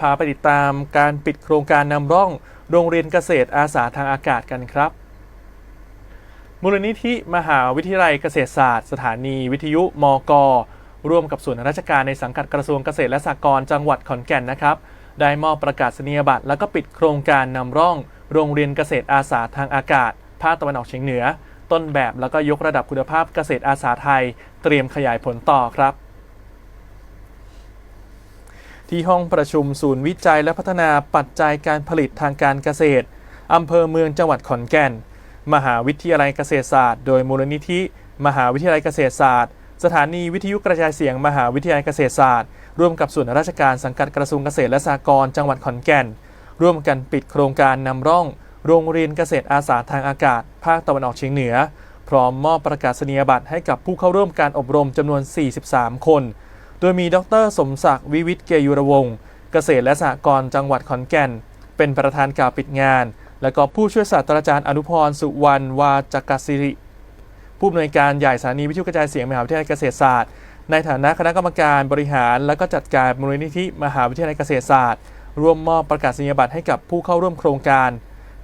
พาไปติดตามการปิดโครงการนำร่อง โรงเรียนเกษตรอาสาทางอากาศกันครับ มูลนิธิมหาวิทยาลัยเกษตรศาสตร์ สถานีวิทยุมก ร่วมกับส่วนราชการในสังกัดกระทรวงเกษตรและสหกรณ์จังหวัดขอนแก่นนะครับ ได้มอบประกาศนียบัตรแล้วก็ปิดโครงการนำร่อง โรงเรียนเกษตรอาสาทางอากาศภาคตะวันออกเฉียงเหนือ ต้นแบบแล้วก็ยกระดับคุณภาพเกษตรอาสาไทย เตรียมขยายผลต่อครับ ที่ห้องประชุมศูนย์วิจัยและพัฒนาปัจจัยการผลิตทางการเกษตร อำเภอเมืองจังหวัดขอนแก่น มหาวิทยาลัยเกษตรศาสตร์ โดยมูลนิธิ มหาวิทยาลัยเกษตรศาสตร์ สถานีวิทยุกระจายเสียงมหาวิทยาลัยเกษตรศาสตร์ ร่วมกับส่วนราชการสังกัดกระทรวงเกษตรและสหกรณ์จังหวัดขอนแก่น ร่วมกันปิดโครงการนำร่อง โรงเรียนเกษตรอาสาทางอากาศ ภาคตะวันออกเฉียงเหนือ พร้อมมอบประกาศนียบัตรให้กับผู้เข้าร่วมการอบรมจำนวน 43 คน โดยมีดร สมศักดิ์วิวิทย์เกยุรวงศ์เกษตรและสหกรณ์จังหวัดขอนแก่น เป็นประธานกล่าวปิดงาน และก็ผู้ช่วยศาสตราจารย์อนุพรสุวรรณวาจกศิริ ผู้อำนวยการใหญ่สถานีวิทยุกระจายเสียงมหาวิทยาลัยเกษตรศาสตร์ ในฐานะคณะกรรมการบริหาร และก็จัดการมูลนิธิมหาวิทยาลัยเกษตรศาสตร์ ร่วมมอบประกาศนียบัตรให้กับผู้เข้าร่วมโครงการ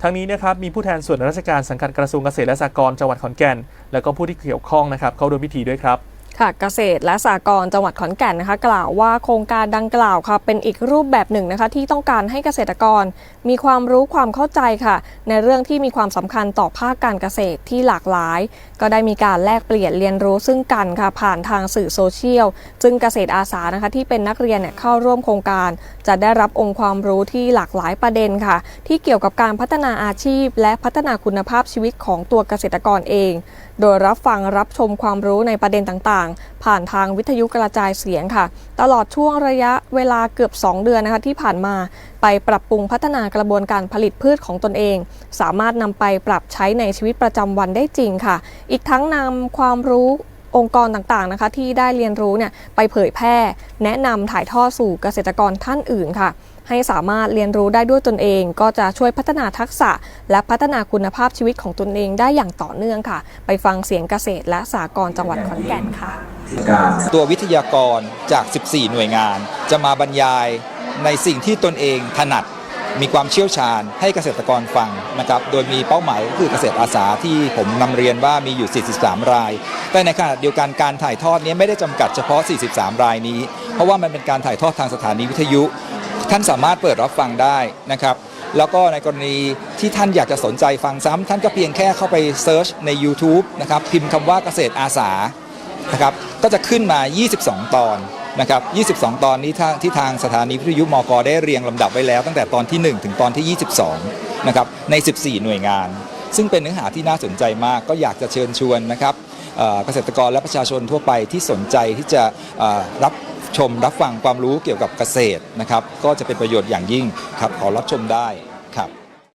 ทั้งนี้นะครับมีผู้แทนส่วนราชการสังกัดกระทรวงเกษตรและสหกรณ์จังหวัดขอนแก่น และก็ผู้ที่เกี่ยวข้องนะครับเข้าร่วมพิธีด้วยครับ ค่ะเกษตรและสหกรณ์จังหวัดขอนแก่นนะคะกล่าวว่าโครงการดังกล่าวค่ะเป็นอีกรูปแบบหนึ่งนะคะที่ต้องการให้เกษตรกร มีความรู้ความเข้าใจค่ะ ในเรื่องที่มีความสำคัญต่อภาคการเกษตรที่หลากหลาย ก็ได้มีการแลกเปลี่ยนเรียนรู้ซึ่งกันค่ะผ่านทางสื่อโซเชียลซึ่งเกษตรอาสานะคะที่เป็นนักเรียนเนี่ยเข้าร่วมโครงการ จะได้รับองค์ความรู้ที่หลากหลายประเด็นค่ะ ที่เกี่ยวกับการพัฒนาอาชีพ และพัฒนาคุณภาพชีวิตของตัวเกษตรกรเองโดยรับฟังรับชมความรู้ในประเด็นต่างๆ ผ่านทางวิทยุกระจายเสียงค่ะ ตลอดช่วงระยะเวลาเกือบ 2 เดือนนะคะที่ผ่านมา ไปปรับปรุงพัฒนากระบวนการผลิตพืชของตนเอง สามารถนำไปปรับใช้ในชีวิตประจำวันได้จริงค่ะ อีกทั้งนำความรู้ องค์กรต่างๆนะคะที่ได้เรียนรู้เนี่ยไปเผยแพร่ แนะนำถ่ายทอดสู่เกษตรกรท่านอื่นค่ะ ให้สามารถเรียนรู้ได้ด้วยตนเอง ก็จะช่วยพัฒนาทักษะ และพัฒนาคุณภาพชีวิตของตนเองได้อย่างต่อเนื่องค่ะ ไปฟังเสียงเกษตรและสหกรจังหวัดขอนแก่นค่ะ ตัววิทยากรจาก 14 หน่วยงาน จะมาบรรยายในสิ่งที่ตนเองถนัด มีความเชี่ยวชาญให้เกษตรกรฟังนะครับ โดยมีเป้าหมายก็คือเกษตรอาสาที่ผมนำเรียนว่ามีอยู่ 43 ราย แต่ในขณะเดียวกันการถ่ายทอดนี้ไม่ได้จำกัดเฉพาะ 43 รายนี้ เพราะว่ามันเป็นการถ่ายทอดทางสถานีวิทยุ ท่านสามารถเปิดรับฟังได้นะครับแล้วก็ในกรณีที่ท่านอยากจะสนใจฟังซ้ำท่านก็เพียงแค่เข้าไปเซิร์ชใน YouTube นะครับพิมพ์คำว่าเกษตรอาสานะครับก็จะขึ้นมา 22 ตอน นะครับ 22 ตอนนี้ทางที่ทางสถานีวิทยุมกได้เรียงลำดับไว้แล้ว ตั้งแต่ตอนที่ 1 ถึงตอนที่ 22 นะครับ ใน 14 หน่วยงาน ซึ่งเป็นเนื้อหาที่น่าสนใจมาก ก็อยากจะเชิญชวนนะครับเกษตรกรและประชาชนทั่วไปที่สนใจที่จะรับชมรับฟังความรู้เกี่ยวกับเกษตรนะครับ ก็จะเป็นประโยชน์อย่างยิ่งครับขอรับชมได้ครับ